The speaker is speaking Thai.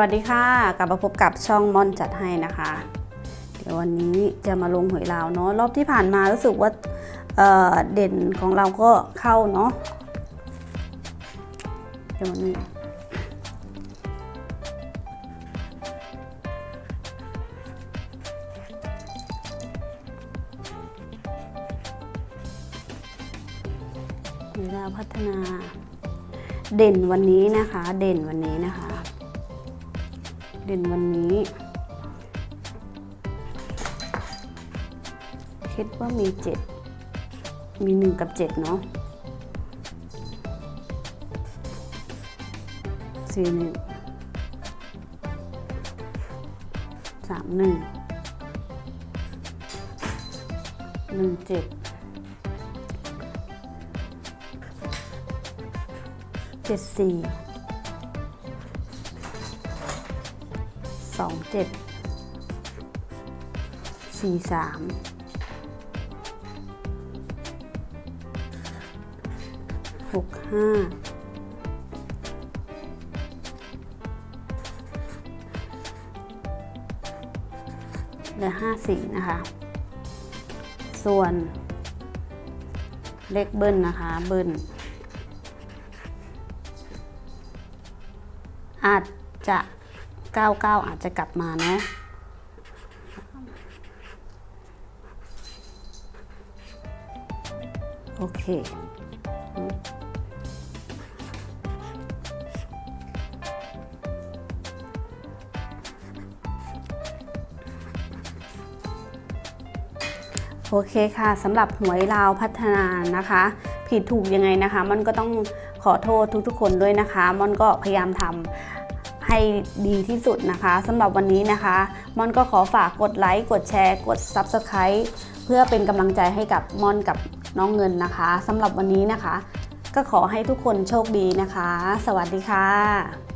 วัสดีค่ะ กลับมาพบกับช่องม่อนจัดให้นะคะ เดี๋ยววันนี้จะมาลงหวยลาวเนาะรอบที่ผ่านมารู้สึกว่าเเด่นของเราก็เข้าเนาะเดี๋ยววันนี้หวยลาวพัฒนา เด่นวันนี้นะคะ เด่นวันนี้นะคะ เด่นวันนี้ คิดว่ามีเจ็ดมีหนึ่งกับเจ็ดเนาะสี่หนึ่งสามหนึ่งหนึ่งเจ็ดเจ็ดสี่ สองเจ็ดสี่สามหกห้าและห้าสี่นะคะ ส่วนเลขเบิ้ลนะคะ เบิ้ลอาจจะ 99 อาจจะกลับมาเนาะโอเคโอเคค่ะสำหรับหวยลาวพัฒนานะคะ ผิดถูกยังไงนะคะ มันก็ต้องขอโทษทุกๆคนด้วยนะคะ มันก็พยายามทำ ให้ดีที่สุดนะคะสำหรับวันนี้นะคะมอนก็ขอฝากกดไลค์กดแชร์ กด Subscribe เพื่อเป็นกำลังใจให้กับมอนกับน้องเงินนะคะสำหรับวันนี้นะคะ ก็ขอให้ทุกคนโชคดีนะคะ สวัสดีค่ะ